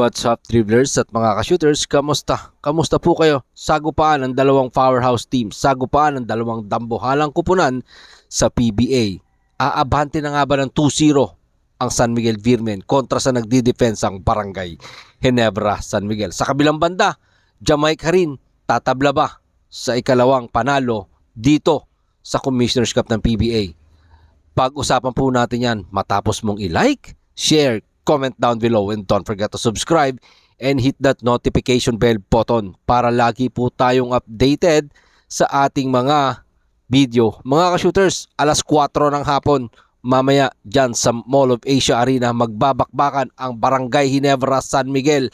What's up, dribblers at mga ka-shooters? Kamusta? Kamusta po kayo? Sagupaan ang dalawang powerhouse team. Sagupaan ang dalawang dambuhalang kupunan sa PBA. Aabante na nga ba ng 2-0 ang San Miguel Virmen kontra sa nagdidefensang Barangay Ginebra San Miguel. Sa kabilang banda, Jamaica rin tatabla ba sa ikalawang panalo dito sa Commissioner's Cup ng PBA. Pag-usapan po natin yan matapos mong i-like, share, comment down below and don't forget to subscribe and hit that notification bell button para lagi po tayong updated sa ating mga video. Mga ka-shooters, alas 4 ng hapon mamaya dyan sa Mall of Asia Arena magbabakbakan ang Barangay Ginebra San Miguel.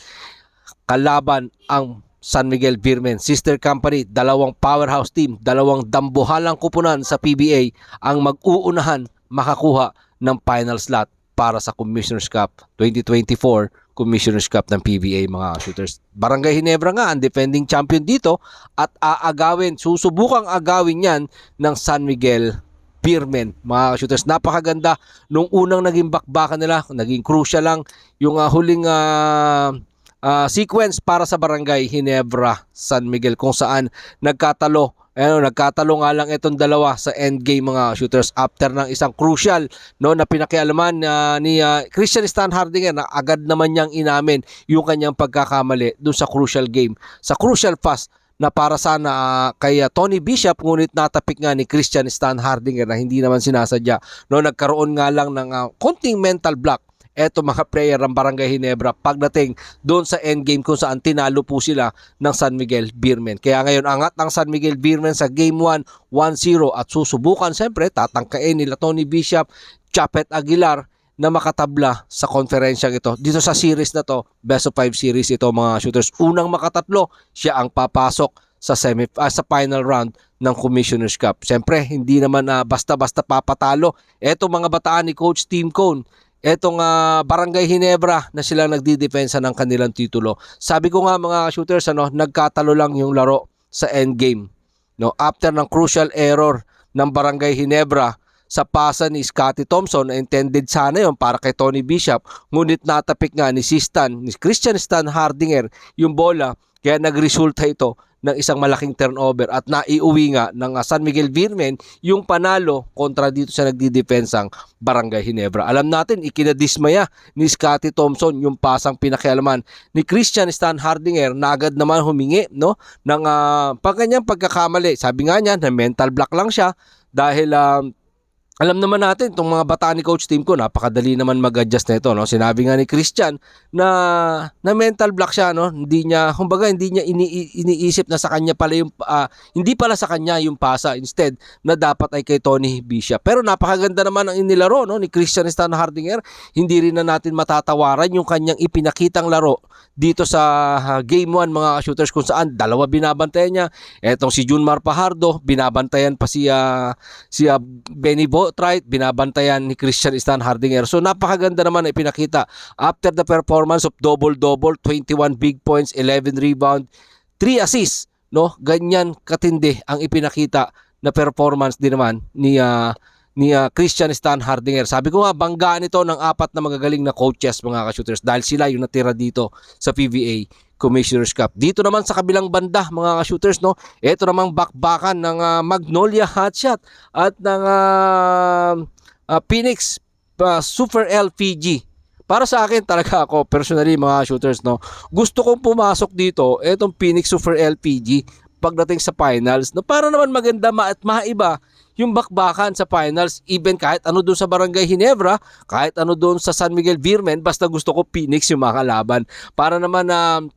Kalaban ang San Miguel Virmen Sister Company, dalawang powerhouse team, dalawang dambuhalang kupunan sa PBA ang mag-uunahan makakuha ng final slot para sa Commissioner's Cup 2024 Commissioner's Cup ng PBA mga shooters. Barangay Ginebra nga ang defending champion dito at aagawin, susubukang agawin yan ng San Miguel Beermen, mga shooters. Napakaganda nung unang naging bakbakan nila, naging crucial lang yung uh, huling uh, uh, sequence para sa Barangay Ginebra San Miguel kung saan nagkatalo ano, nagkatalo nga lang itong dalawa sa endgame mga shooters after ng isang crucial no na pinakialaman uh, ni uh, Christian Stan Hardinger na agad naman niyang inamin yung kanyang pagkakamali dun sa crucial game. Sa crucial pass na para sana uh, kay Tony Bishop ngunit natapik nga ni Christian Stan Hardinger na hindi naman sinasadya no nagkaroon nga lang ng uh, konting mental block eto mga player ng Barangay Ginebra pagdating doon sa endgame kung saan tinalo po sila ng San Miguel Beermen. Kaya ngayon angat ng San Miguel Beermen sa game 1, 1-0 at susubukan siyempre tatangkain nila Tony Bishop, Chapet Aguilar na makatabla sa konferensyang ito. Dito sa series na to, best of 5 series ito mga shooters. Unang makatatlo, siya ang papasok sa semi uh, sa final round ng Commissioner's Cup. Siyempre, hindi naman uh, basta-basta papatalo. Ito mga bataan ni Coach Team Cone, etong uh, Barangay Ginebra na sila nagdidepensa ng kanilang titulo. Sabi ko nga mga shooters ano, nagkatalo lang yung laro sa endgame. No, after ng crucial error ng Barangay Ginebra sa pasa ni Scotty Thompson intended sana yon para kay Tony Bishop ngunit natapik nga ni si Stan, ni Christian Stan Hardinger yung bola kaya nagresulta ito ng isang malaking turnover at naiuwi nga ng uh, San Miguel Virmen yung panalo kontra dito sa nagdidepensang Barangay Ginebra. Alam natin, ikinadismaya ni Scotty Thompson yung pasang pinakialaman ni Christian Stan Hardinger na agad naman humingi no, ng uh, pagkanyang pagkakamali. Sabi nga niya na mental block lang siya dahil uh, alam naman natin itong mga bata ni coach team ko napakadali naman mag-adjust nito no? Sinabi nga ni Christian na na mental block siya no? Hindi niya kumbaga hindi niya ini, iniisip na sa kanya pala yung uh, hindi pala sa kanya yung pasa. Instead na dapat ay kay Tony Bishop. Pero napakaganda naman ang inilaro no? Ni Christian Stan Hardinger. Hindi rin na natin matatawaran yung kanyang ipinakitang laro dito sa uh, game 1 mga shooters kung saan dalawa binabantayan niya. Etong si Junmar Pajardo binabantayan pa si uh, si uh, Benny Bo outright, binabantayan ni Christian Stan Hardinger. So napakaganda naman na ipinakita. After the performance of double-double, 21 big points, 11 rebound, 3 assists, no? Ganyan katindi ang ipinakita na performance din naman ni uh, ni uh, Christian Stan Hardinger. Sabi ko nga, banggaan ito ng apat na magagaling na coaches mga ka-shooters dahil sila yung natira dito sa PVA Commissioner's Cup. Dito naman sa kabilang banda mga shooters no, ito namang bakbakan ng uh, Magnolia Hotshot at ng uh, uh, Phoenix uh, Super LPG. Para sa akin talaga ako personally mga shooters no, gusto kong pumasok dito etong Phoenix Super LPG pagdating sa finals no para naman maganda ma at maiba yung bakbakan sa finals even kahit ano doon sa Barangay Ginebra kahit ano doon sa San Miguel Virmen basta gusto ko Phoenix yung mga laban para naman na uh,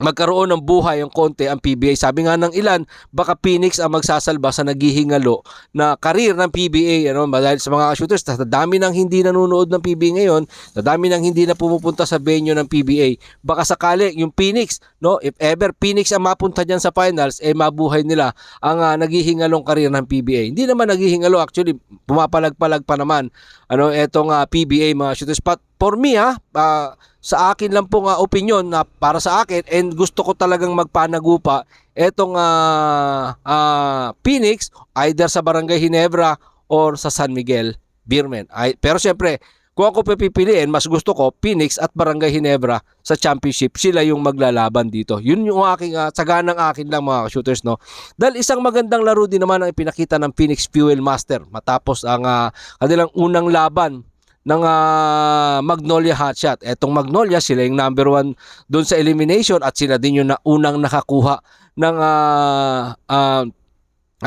magkaroon ng buhay ang konti ang PBA. Sabi nga ng ilan, baka Phoenix ang magsasalba sa naghihingalo na karir ng PBA. Ano? Dahil sa mga shooters, dami nang hindi nanonood ng PBA ngayon, dami nang hindi na pumupunta sa venue ng PBA, baka sakali yung Phoenix, no? if ever Phoenix ang mapunta dyan sa finals, eh mabuhay nila ang uh, naghihingalong karir ng PBA. Hindi naman naghihingalo, actually, pumapalag-palag pa naman ano, etong uh, ah, PBA mga shooters. But for me, ha, uh, sa akin lang pong uh, opinion na para sa akin and gusto ko talagang magpanagupa etong uh, uh, Phoenix either sa Barangay Ginebra or sa San Miguel Birmen. Ay, pero siyempre, kung ako pipiliin, mas gusto ko Phoenix at Barangay Ginebra sa championship. Sila yung maglalaban dito. Yun yung aking uh, tsaganang akin lang mga shooters no. Dahil isang magandang laro din naman ang ipinakita ng Phoenix Fuel Master matapos ang uh, kanilang unang laban ng uh, Magnolia Hotshot. Etong Magnolia, sila yung number one doon sa elimination at sila din yung na, unang nakakuha ng uh, uh,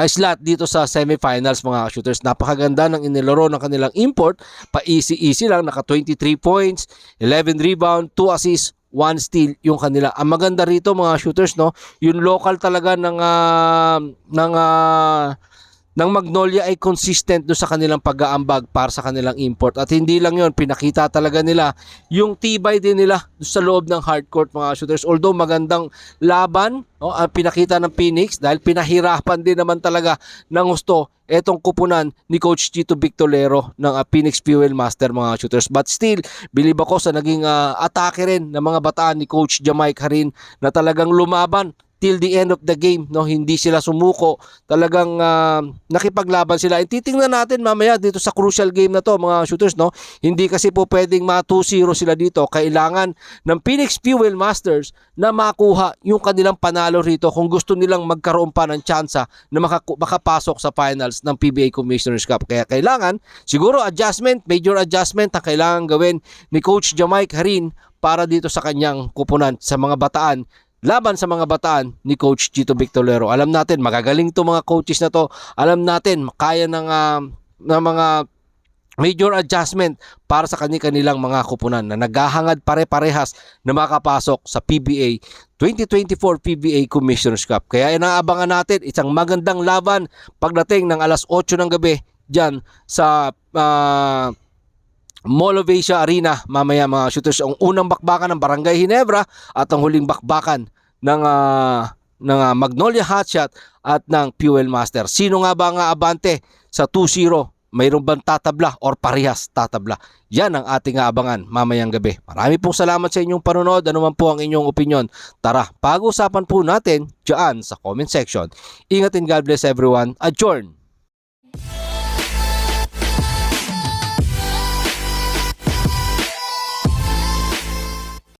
slot dito sa semifinals mga shooters. Napakaganda ng inilaro ng kanilang import. Pa easy-easy lang. Naka 23 points, 11 rebound, 2 assists, 1 steal yung kanila. Ang maganda rito mga shooters no, yung local talaga ng uh, ng uh, ng Magnolia ay consistent do sa kanilang pag-aambag para sa kanilang import. At hindi lang yon pinakita talaga nila yung tibay din nila sa loob ng hardcourt mga shooters. Although magandang laban, no, ang pinakita ng Phoenix dahil pinahirapan din naman talaga ng gusto etong kupunan ni Coach Chito Victorero ng uh, Phoenix Fuel Master mga shooters. But still, believe ako sa naging uh, atake rin ng mga bataan ni Coach Jamaica rin na talagang lumaban till the end of the game no? Hindi sila sumuko. Talagang uh, nakipaglaban sila. And titingnan natin mamaya dito sa crucial game na to mga shooters no? Hindi kasi po pwedeng ma 2-0 sila dito. Kailangan ng Phoenix Fuel Masters na makuha yung kanilang panalo rito kung gusto nilang magkaroon pa ng tsansa na makapasok sa finals ng PBA Commissioner's Cup. Kaya kailangan siguro adjustment major adjustment ang kailangan gawin ni Coach Jamaica Harin para dito sa kanyang kupunan sa mga bataan laban sa mga bataan ni Coach Chito Victorero. Alam natin, magagaling to mga coaches na to. Alam natin, kaya ng, uh, ng mga major adjustment para sa kanilang mga kupunan na naghahangad pare-parehas na makapasok sa PBA 2024 PBA Commissioner's Cup. Kaya inaabangan natin isang magandang laban pagdating ng alas 8 ng gabi dyan sa uh, Mall of Asia Arena mamaya mga shooters ang unang bakbakan ng Barangay Ginebra at ang huling bakbakan ng uh, ng uh, Magnolia Hotshot at ng Fuel Master. Sino nga ba nga abante sa 2-0? Mayroon bang tatabla or parehas tatabla? Yan ang ating abangan mamayang gabi. Marami pong salamat sa inyong panonood. Ano man po ang inyong opinion. Tara, pag-usapan po natin dyan sa comment section. Ingatin God bless everyone. Adjourn!